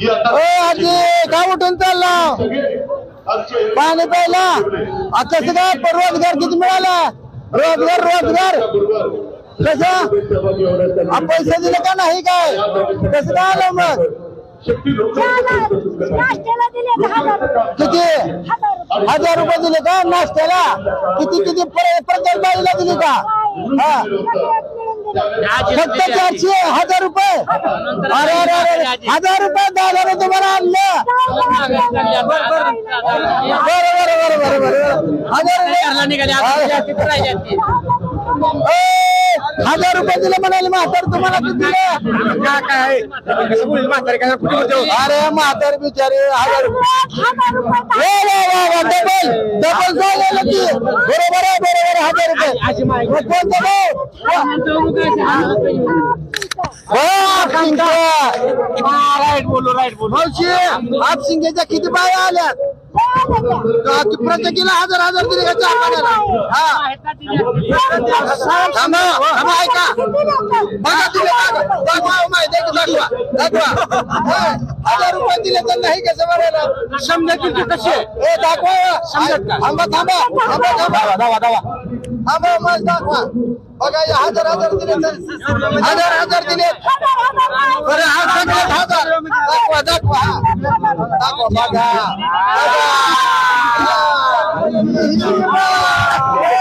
ही आता ओ आजी का उठून चालला. पाणी प्यायला. आ, कसं काय रोजगार किती मिळाला? रोजगार रोजगार. कसं? पैसे दिले का नाही काय? कसं काय आलं मग? किती? हजार रुपये. दिले का नाश्त्याला? किती किती प्र- प्रत्येक बाईला दिली का? हा. फक्त चारशे हजार रुपये अरे अरे अरे हजार रुपये दहा तुम्हाला आणलं बरं बरं बरं बरं बरं हजार हजार रुपये दिले म्हणाले म्हातार तुम्हाला दिले अरे म्हातार बिचारे हजार डबल डबल झालेलं की बरोबर आहे बरोबर हजार रुपये मग कोणतं भाऊ हो आपसिंग मावशी आपसिंगेच्या किती बाया आल्या प्रत्येकीला हजार हजार दिले का चार हा थांबा थांबा. ऐका बघा दिले दाखवा दाखवा हो माहिती दाखवा. हजार रुपये दिले तर नाही कसं बघायला समजा किती कसे ए दाखवा थांबा थांबा थांबा थांबा दावा दावा थांबा मग दाखवा. बघा हे हजार हजार दिले तर हजार हजार दिले बरं हा सगळ्यात हजार दाखवा दाखवा हा. दाखवा बघा बघा